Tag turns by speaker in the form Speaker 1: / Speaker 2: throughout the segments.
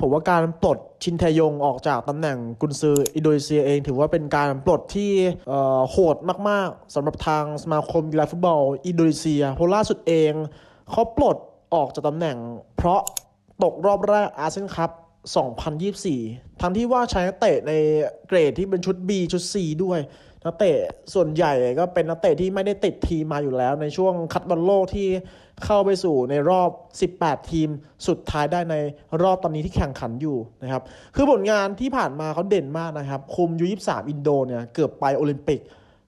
Speaker 1: ผมว่าการปลดชินแทยงออกจากตำแหน่งกุนซืออินโดนีเซียเอง ถือว่าเป็นการปลดที่โหดมากๆสำหรับทางสมาคมกีฬาฟุตบอลอินโดนีเซียเพราะล่าสุดเองเขาปลดออกจากตำแหน่ง เพราะตกรอบแรกอาเซียนคัพ2024 ทั้งที่ว่าใช้นักเตะในเกรดที่เป็นชุด B ชุด C ด้วยนักเตะส่วนใหญ่ก็เป็นนักเตะที่ไม่ได้ติดทีมมาอยู่แล้วในช่วงคัดบอลโลกที่ เข้าไปสู่ในรอบ 18 ทีมสุดท้ายได้ในรอบตอนนี้ที่แข่งขันอยู่นะครับ คือผลงานที่ผ่านมาเขาเด่นมากนะครับ คุมยู23อินโดเนี่ยเกือบไปโอลิมปิก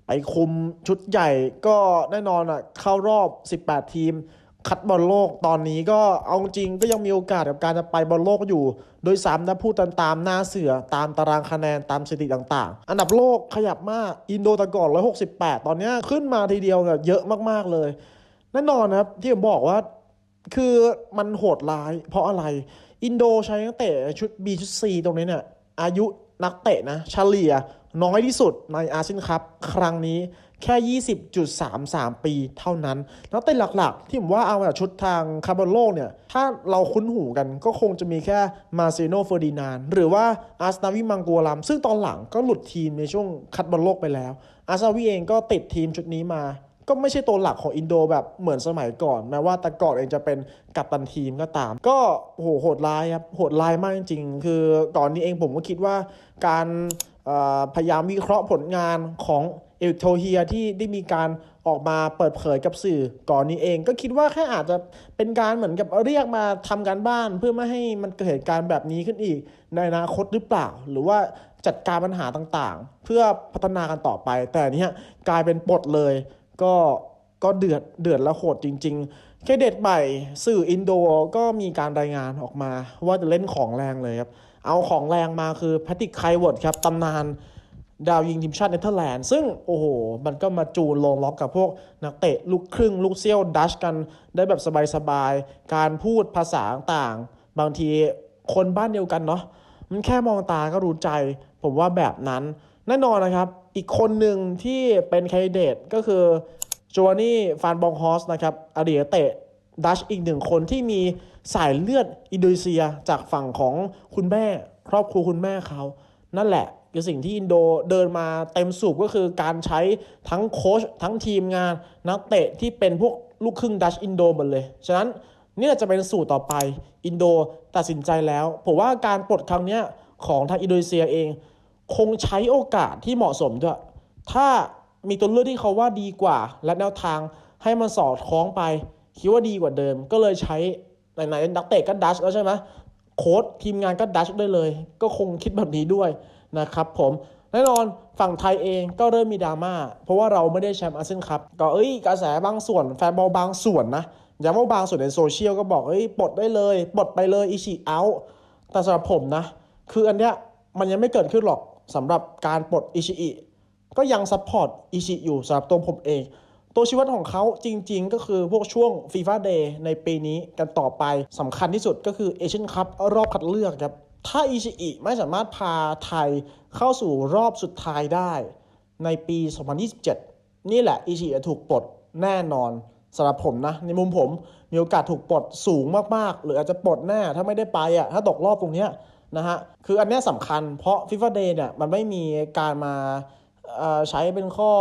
Speaker 1: ไปคุมชุดใหญ่ก็แน่นอนอะเข้ารอบ 18 ทีม คัดบอลโลกตอนนี้ก็เอาจริงก็ยังมีโอกาสกับการจะไปบอลโลกอยู่ โดยซ้ำนะพูดตามตามหน้าเสือตามตารางคะแนนตามสถิติต่างๆ อันดับโลกขยับมากอินโดตะก่อน168 ตอนนี้ขึ้นมาทีเดียวเนี่ยเยอะมากๆเลย แน่นอนนะครับที่ผมบอกว่าคือมันโหดร้าย เพราะอะไรอินโดใช้นักเตะชุด B ชุด C ตรงนี้เนี่ย อายุนักเตะนะเฉลี่ยน้อยที่สุดในอาเซียนคัพครั้งนี้แค่ 20.33 ปีเท่านั้น นักเตะหลักๆ ที่ผมว่าเอาจากชุดทางคาร์บอนโลกเนี่ย ถ้าเราคุ้นหูกันก็คงจะมีแค่มาเซโนเฟอร์ดินานหรือว่าอาร์สนาวิมังกัวลัมซึ่งตอนหลังก็หลุดทีมในช่วงคัดบอลโลกไปแล้ว อาร์สนาวิเองก็ติดทีมชุดนี้มา ก็ไม่ใช่ตัวหลักของอินโดแบบเหมือนสมัยก่อนแม้ว่าต่ก่อนเองจะเป็นกัปตันทีมก็ตาม ก็โหโหดร้ายครับโหดร้ายมากจริงๆ คือก่อนนี้เองผมก็คิดว่าการพยายามวิเคราะห์ผลงานของเอลโทเฮียที่ได้มีการออกมาเปิดเผยกับสื่อก่อนนี้เองก็คิดว่าแค่อาจจะเป็นการเหมือนกับเรียกมาทำการบ้านเพื่อไม่ให้มันเกิดเหตุการณ์แบบนี้ขึ้นอีก ในอนาคตหรือเปล่า หรือว่าจัดการปัญหาต่างๆ เพื่อพัฒนากันต่อไป แต่นี้กลายเป็นปลดเลย ก็ก็เดือดเดือดและโหดจริงๆแค่เด็ดใหม่สื่ออินโดก็มีการรายงานออกมา ว่าจะเล่นของแรงเลยครับ เอาของแรงมาคือแพทริกไคเวิร์ดครับตำนานดาวยิงทีมชาติเนเธอร์แลนด์ ซึ่งโอ้โห มันก็มาจูนลงล็อกกับพวกนักเตะ ลูกครึ่ง ลูกเซี่ยวดัชกันได้แบบสบายๆ การพูดภาษาต่างบางทีคนบ้านเดียวกันเนาะมันแค่มองตาก็รู้ใจ ผมว่าแบบนั้น แน่นอนนะครับ อีกคนหนึ่งที่เป็นแคนดิเดตก็คือโจวานี่ฟานบองฮอสนะครับอดีตเตะดัชอีกหนึ่งคนที่มีสายเลือดอินโดนีเซียจากฝั่งของคุณแม่ ครอบครัวคุณแม่เขา นั่นแหละคือสิ่งที่อินโดเดินมาเต็มสูบก็คือการใช้ทั้งโค้ชทั้งทีมงาน นักเตะที่เป็นพวกลูกครึ่งดัชอินโดหมดเลย ฉะนั้นนี่จะเป็นสูตรต่อไปอินโดตัดสินใจแล้ว ผมว่าการปลดครั้งนี้ของทางอินโดนีเซียเอง คงใช้โอกาสที่เหมาะสมด้วย ถ้ามีตัวเลือกที่เขาว่าดีกว่า และแนวทางให้มันสอดคล้องไป คิดว่าดีกว่าเดิม ก็เลยใช้ไหนๆนักเตะก็ดัชแล้วใช่ไหมโค้ชทีมงานก็ดัชได้เลย ก็คงคิดแบบนี้ด้วยนะครับผมแน่นอนฝั่งไทยเองก็เริ่มมีดราม่าเพราะว่าเราไม่ได้แชมป์อาเซียนคัพก็เอ้ยกระแสบางส่วนแฟนบอลบางส่วนนะย้ำว่าบางส่วนในโซเชียลก็บอกเอ้ยปลดได้เลยปลดไปเลยอิชิเอาแต่สำหรับผมนะ คืออันเนี้ยมันยังไม่เกิดขึ้นหรอก สำหรับการปลดอิชิอิก็ยังซัพพอร์ตอิชิอยู่สำหรับตัวผมเอง ตัวชีวิตของเขาจริงๆ ก็คือพวกช่วงฟีฟ่าเดย์ในปีนี้กันต่อไปสำคัญที่สุดก็คือเอเชียนคัพรอบคัดเลือกครับ ถ้าอิชิอิไม่สามารถพาไทยเข้าสู่รอบสุดท้ายได้ในปี 2027 นี่แหละอิชิอิจะถูกปลดแน่นอนสำหรับผมนะ ในมุมผมมีโอกาสถูกปลดสูงมากๆ หรืออาจจะปลดแน่ถ้าไม่ได้ไปอะถ้าตกรอบตรงเนี้ย นะฮะ คืออันนี้สำคัญเพราะฟีฟ่าเดย์เนี่ยมันไม่มีการมาใช้เป็นข้อ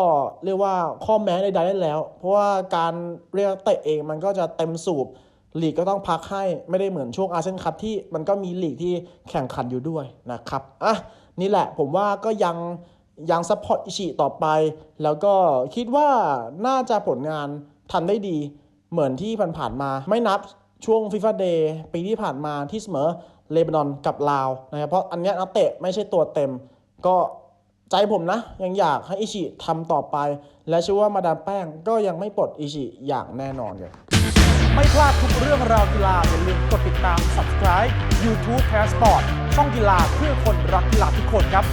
Speaker 1: เรียกว่าข้อแม้ใดๆได้แล้ว เพราะว่าการเรียกเตะเองมันก็จะเต็มสูบลีกก็ต้องพักให้ไม่ได้เหมือนช่วงอาเซียนคัพที่มันก็มีลีกที่แข่งขันอยู่ด้วยนะครับอะนี่แหละผมว่าก็ยังยังซัพพอร์ตอิชิต่อไป แล้วก็คิดว่าน่าจะผลงานทำได้ดีเหมือนที่ผ่านๆมา ไม่นับช่วงฟีฟ่าเดย์ปีที่ผ่านมาที่เสมอ เลบานอนกับลาวนะครับเพราะอันเนี้ยนักเตะไม่ใช่ตัวเต็ม ก็ใจผมนะ ยังอยากให้อิชิทำต่อไป และเชื่อว่ามาดามแป้งก็ยังไม่ปลดอิชิอย่างแน่นอนเลย
Speaker 2: ไม่พลาดทุกเรื่องราวกีฬาอย่าลืมกดติดตาม subscribe YouTube Passport ช่องกีฬาเพื่อคนรักกีฬาทุกคนครับ